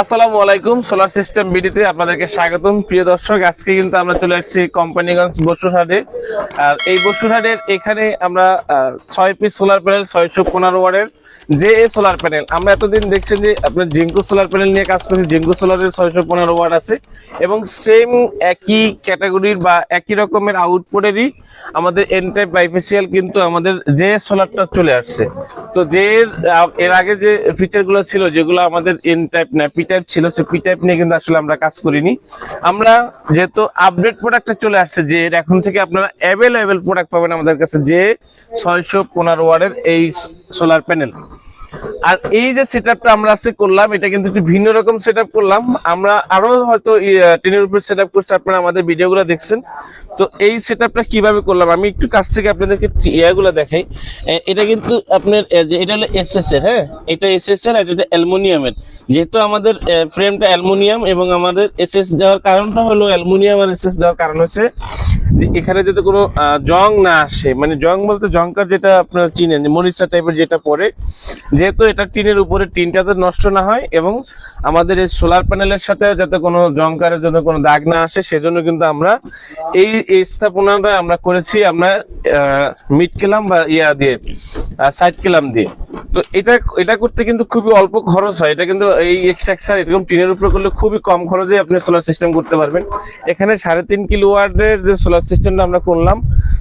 আসসালামু আলাইকুম solar system বিডিতে আপনাদেরকে স্বাগতম। প্রিয় দর্শক, আজকে কিন্তু আমরা চলে আসছি কোম্পানিগঞ্জ বসুরহাটে। আর এই বসুরহাটের এখানে আমরা ছয় পিস সোলার প্যানেল ছয়শো পনেরো ওয়ার্ডের যে এ সোলার প্যানেল আমরা এতদিন দেখছেন যে আপনার জিঙ্কু সোলার প্যানেল নিয়ে কাজ করছি জিঙ্কু সোলারের ছয়শো পনেরো ওয়ার্ড আছে এবং সেম একই ক্যাটাগরির বা একই রকমের আউটপুটেরই আমাদের এন টাইপ বাইফেসিয়াল কিন্তু আমাদের যে সোলারটা চলে আসছে। তো যে এর আগে যে ফিচারগুলো ছিল, যেগুলো আমাদের এন টাইপ না পি টাইপ ছিল সে পি টাইপ নিয়ে কিন্তু আসলে আমরা কাজ করিনি। আমরা যেহেতু আপডেট প্রোডাক্টটা চলে আসছে, যে এর এখন থেকে আপনারা অ্যাভেলেবেল প্রোডাক্ট পাবেন আমাদের কাছে, যে ছয়শো পনেরো ওয়ার্ডের এই সোলার প্যানেল আর এই যে সেটআপটা আমরা আজকে করলাম, এটা কিন্তু একটু ভিন্ন রকম সেটআপ করলাম। আমরা আরও হয়তো টিনের উপর সেটআপ করছি, আপনারা আমাদের ভিডিওগুলো দেখছেন। তো এই সেটআপটা কীভাবে করলাম? আমি একটু কাছ থেকে আপনাদেরকে ইয়াগুলো দেখাই। এটা কিন্তু আপনার এটা হলো এসএস এর হ্যাঁ? এটা এসএস এর এটা অ্যালুমিনিয়ামের। যেহেতু আমাদের ফ্রেমটা অ্যালুমিনিয়াম এবং আমাদের এসএস দেওয়ার কারণটা হলো অ্যালুমিনিয়াম আর এসএস দেওয়ার কারণ হচ্ছে যে এখানে যাতে কোনো জং না আসে মানে জং বলতে জংকার যেটা আপনারা চিনেন মরিচা টাইপের যেটা পড়ে, যেহেতু এটা টিনের উপরে টিনটা যাতে নষ্ট না হয় এবং আমাদের এই সোলার প্যানেলের সাথে যাতে কোনো জংকারের জন্য কোনো দাগ না আসে, সেজন্য কিন্তু আমরা এই স্থাপনাটা আমরা করেছি আমরা মিট কেলাম বা ইয়া দিয়ে সাইড কেলাম দিয়ে। তো এটা এটা করতে কিন্তু খুবই অল্প খরচ হয়, এটা কিন্তু এই এক্সট্রাকচার এরকম টিনের উপরে করলে খুবই কম খরচে আপনি সোলার সিস্টেম করতে পারবেন। এখানে সাড়ে তিন কিলো ওয়ার্ডের যে সোলার সিস্টেমটা আমরা করলাম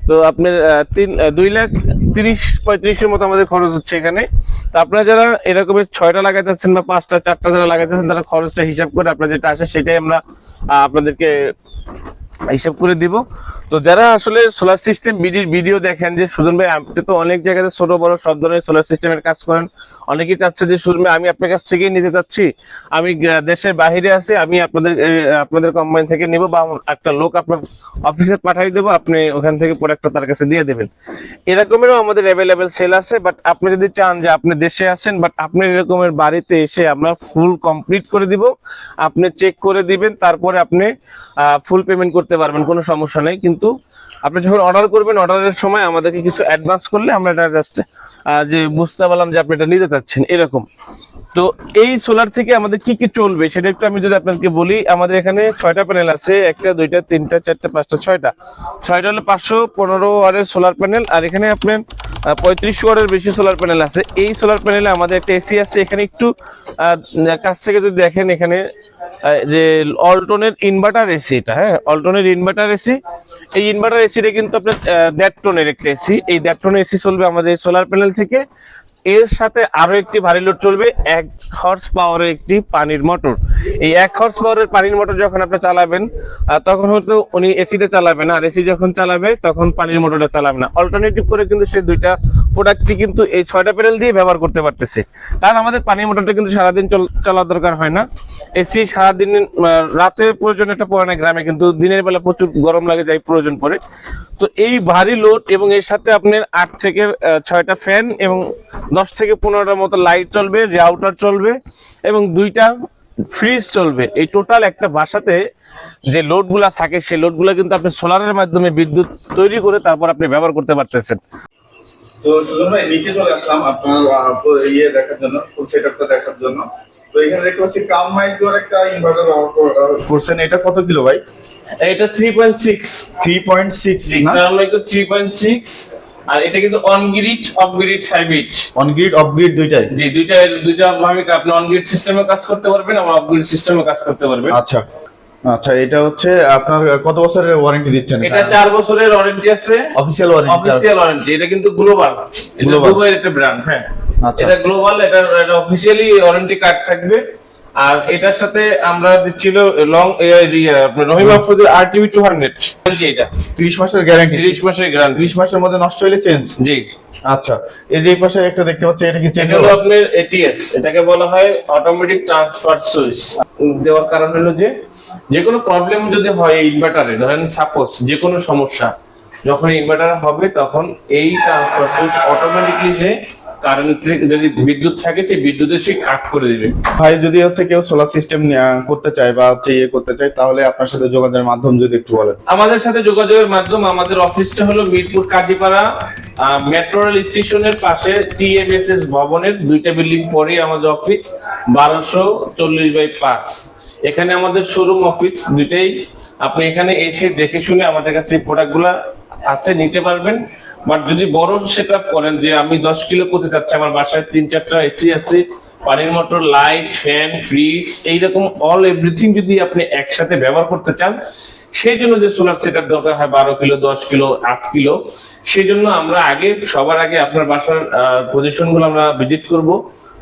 তো আপনার তিন দুই লাখ তিরিশ, পঁয়ত্রিশের মতো আমাদের খরচ হচ্ছে এখানে। তো আপনারা যারা এরকমের ছয়টা লাগাইতেছেন বা পাঁচটা, চারটা যারা লাগাইতেছেন তারা খরচটা হিসাব করে আপনার যেটা আসে সেটাই আমরা আপনাদেরকে হিসাব করে দিব। তো যারা আসলে সোলার সিস্টেম বিডির ভিডিও দেখেন যে সুজন ভাই, আপনি তো অনেক জায়গাতে ছোট, বড় সব ধরনের সোলার সিস্টেমের কাজ করেন। অনেকেই চাচ্ছে যে সুজন ভাই, আমি আপনার কাছ থেকেই নিতে চাচ্ছি। আমি দেশের বাইরে আছি, আমি আপনাদের আপনাদের কোম্পানি থেকে নিব বা একটা লোক আপনার অফিসে পাঠিয়ে দেবো, আপনি ওখান থেকে প্রোডাক্টটা তার কাছে দিয়ে দেবেন। এরকমেরও আমাদের অ্যাভেলেবেল সেল আছে বাট আপনি যদি চান যে আপনি দেশে আছেন বাট আপনি এরকমের বাড়িতে এসে আমরা ফুল কমপ্লিট করে দিব। আপনি চেক করে দিবেন, তারপরে আপনি ফুল পেমেন্ট করতে পারবেন, কোনো সমস্যা নেই। কিন্তু আপনি যখন অর্ডার করবেন অর্ডারের সময় আমাদেরকে কিছু অ্যাডভান্স করলে আমরা এটা জাস্ট যে বুঝতে পারলাম যে আপনি এটা নিতে চাচ্ছেন, এরকম। তো এই সোলার থেকে আমাদের কি কি চলবে, সেটা একটু আমি যদি আপনাকে বলি, আমাদের এখানে ছয়টা প্যানেল আছে, একটা, দুইটা, তিনটা, চারটা, পাঁচটা, ছয়টা। ছয়টা হলো পাঁচশো পনেরো ওয়ারের সোলার প্যানেল আর এখানে আপনার পঁয়ত্রিশ ওয়ারের বেশি সোলার প্যানেল আছে। এই সোলার প্যানেলে আমাদের একটা এসি আছে। এখানে একটু কাছ থেকে যদি দেখেন এখানে যে অল্টনের ইনভার্টার এসি এটা হ্যাঁ? অল্টনের ইনভার্টার এসি এই ইনভার্টার এসিটা কিন্তু আপনার দেড় টনের একটা এসি এই দেড় টনের এসি চলবে আমাদের সোলার প্যানেল থেকে। এর সাথে আরও একটি ভারী লোড চলবে, এক হর্স পাওয়ারের একটি পানির মোটর এই এক হর্স পাওয়ারের পানির মোটর যখন আপনি চালাবেন তখন হয়তো উনি এসিটা চালাবেন আর এসি যখন চালাবে, তখন পানির মোটরটা চালাবে না। অল্টারনেটিভ করে কিন্তু সে দুইটা প্রোডাক্টই কিন্তু এই ছয়টা প্যানেল দিয়ে ব্যবহার করতে পারতেছে। কারণ আমাদের পানির মোটরটা কিন্তু সারাদিন চল- চলার দরকার হয় না। এসি সারাদিন রাতে প্রয়োজন একটা পড়ে না, গ্রামে কিন্তু দিনের বেলা প্রচুর গরম লাগে, যাই প্রয়োজন পড়ে। তো এই ভারী লোড এবং এর সাথে আপনার আট থেকে ছয়টা ফ্যান এবং দশ থেকে পনেরোটার মতো লাইট চলবে রাউটার চলবে এবং দুইটা ফ্রিজ চলবে। এই টোটাল একটা বাসাতে যে লোডগুলা থাকে, সেই লোডগুলা কিন্তু আপনি সোলারের মাধ্যমে বিদ্যুৎ তৈরি করে তারপর আপনি ব্যবহার করতে পারতেছেন। তো সুজন ভাই নিচে চলে আসলাম আপনার ইয়ে দেখার জন্য ফুল সেটআপটা দেখার জন্য। তো এখানে দেখতে পাচ্ছি কাম মাইক্রোর একটা ইনভার্টার ব্যবহার করছেন। এটা কত কিলো ভাই? এটা three point six three point six না? থ্রি পয়েন্ট সিক্স আর এটা কিন্তু on grid off grid hybrid on grid off grid দুইটাই? জি দুইটা দুইটা ভাবে আপনি অন গ্রিড সিস্টেমে কাজ করতে পারবেন আবার অফ গ্রিড সিস্টেমে কাজ করতে পারবেন। আচ্ছা। আচ্ছা এটা হচ্ছে আপনার কত বছরের ওয়ারেন্টি দিচ্ছেন এটা চার বছরের ওয়ারেন্টি আছে। অফিসিয়াল ওয়ারেন্টি অফিসিয়াল ওয়ারেন্টি এটা কিন্তু গ্লোবাল এটা দুবাইয়ের একটা ব্র্যান্ড হ্যাঁ। আচ্ছা। এটা গ্লোবাল এটা এটা অফিসিয়ালি ওয়ারেন্টি কার্ড থাকবে। আর এটার সাথে আমরা দিচ্ছিল লং রহিমা ফজের আরটিভি টু হান্ড্রেড এটা। 30 মাসের গ্যারান্টি তিরিশ মাসের গ্যারান্টি 30 মাসের মধ্যে নষ্ট হলে চেঞ্জ জি। আচ্ছা। এই যে এই পাশে একটা দেখতে পাচ্ছি এটা কি চেঞ্জ হলো? আপনার এটিএস এটাকে বলা হয় অটোমেটিক ট্রান্সফার সুইচ দেওয়ার কারণ হলো যে যে কোনো প্রবলেম যদি হয় ইনভার্টারে ধরেন সাপোজ যে কোনো সমস্যা যখন ইনভার্টার হবে তখন এই ট্রান্সফার সুইচ অটোমেটিকলি সে কারেন্ট যদি বিদ্যুৎ থাকে সেই বিদ্যুতের সে কাট করে দিবে। ভাই যদি হচ্ছে কেউ সোলার সিস্টেম করতে চায় বা হচ্ছে ইয়ে করতে চায় তাহলে আপনার সাথে যোগাযোগের মাধ্যম যদি একটু বলেন। আমাদের সাথে যোগাযোগের মাধ্যম আমাদের অফিসটা হলো মিরপুর কাজীপাড়া মেট্রো রেল স্টেশনের পাশে টিএমএসএস ভবনের দুইটা বিল্ডিং পরে আমাদের অফিস বারোশো চল্লিশ বাই পাঁচ। এখানে আমাদের শোরুম অফিস দুইটাই। আপনি এখানে এসে দেখে শুনে আমাদের কাছে প্রোডাক্টগুলা আছে, নিতে পারবেন। বাট যদি বড় সেট করেন, যে আমি দশ কিলো করতে চাচ্ছি, আমার বাসায় তিন চারটা এসি আছে, পানির মোটর লাইট ফ্যান ফ্রিজ এইরকম অল এভরিথিং যদি আপনি একসাথে ব্যবহার করতে চান সেই জন্য যে সোলার সেট দরকার হয় বারো কিলো দশ কিলো আট কিলো সেই জন্য আমরা আগে সবার আগে আপনার বাসার পজিশনগুলো আমরা ভিজিট করব।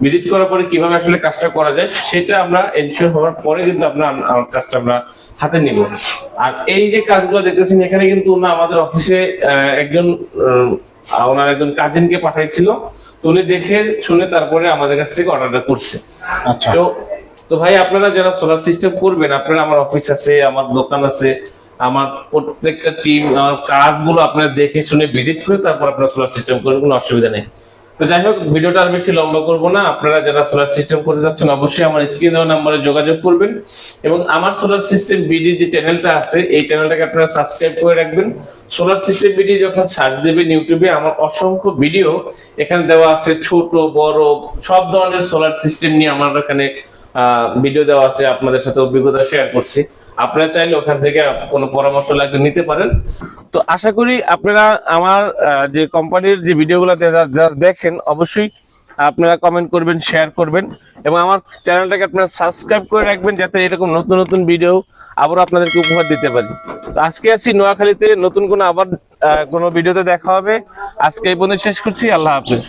ভিজিট করার পরে কীভাবে আসলে কাজটা করা যায় সেটা আমরা এনশিওর হওয়ার পরে কিন্তু আপনার আমার কাজটা আমরা হাতে নিব। আর এই যে কাজগুলো দেখতেছেন এখানে কিন্তু না আমাদের অফিসে একজন ওনার একজন কাজিনকে পাঠাইছিল। তো উনি দেখে শুনে তারপরে আমাদের কাছ থেকে অর্ডারটা করছে। আচ্ছা। তো তো ভাই, আপনারা যারা সোলার সিস্টেম করবেন, আপনারা আমার অফিস আছে, আমার দোকান আছে, আমার প্রত্যেকটা টিম আমার কাজগুলো আপনারা দেখে শুনে ভিজিট করে তারপর আপনারা সোলার সিস্টেম করেন কোনো অসুবিধা নেই। তো যাই হোক, ভিডিওটা আর বেশি লম্বা করব না। আপনারা যারা সোলার সিস্টেম করতে যাচ্ছেন, অবশ্যই আমার স্ক্রিন দেওয়া নাম্বারে যোগাযোগ করবেন এবং আমার সোলার সিস্টেম বিডি যে চ্যানেলটা আছে, এই চ্যানেলটাকে আপনারা সাবস্ক্রাইব করে রাখবেন। সোলার সিস্টেম বিডি যখন সার্চ দেবেন ইউটিউবে, আমার অসংখ্য ভিডিও এখানে দেওয়া আছে, ছোট, বড়, সব ধরনের সোলার সিস্টেম নিয়ে আমার এখানে ভিডিও দেওয়া আছে, আপনাদের সাথে অভিজ্ঞতা শেয়ার করছি। আপনারা চাইলে ওখান থেকে কোনো পরামর্শ লাগলে নিতে পারেন। তো আশা করি আপনারা আমার যে কোম্পানির যে ভিডিওগুলো যারা দেখেন, অবশ্যই আপনারা কমেন্ট করবেন শেয়ার করবেন এবং আমার চ্যানেলটাকে আপনারা সাবস্ক্রাইব করে রাখবেন যাতে এরকম নতুন নতুন ভিডিও আবার আপনাদেরকে উপহার দিতে পারি। তো আজকে আছি নোয়াখালীতে, নতুন কোনো আবার কোনো ভিডিওতে দেখা হবে। আজকে এই পর্যন্ত শেষ করছি, আল্লাহ হাফিজ।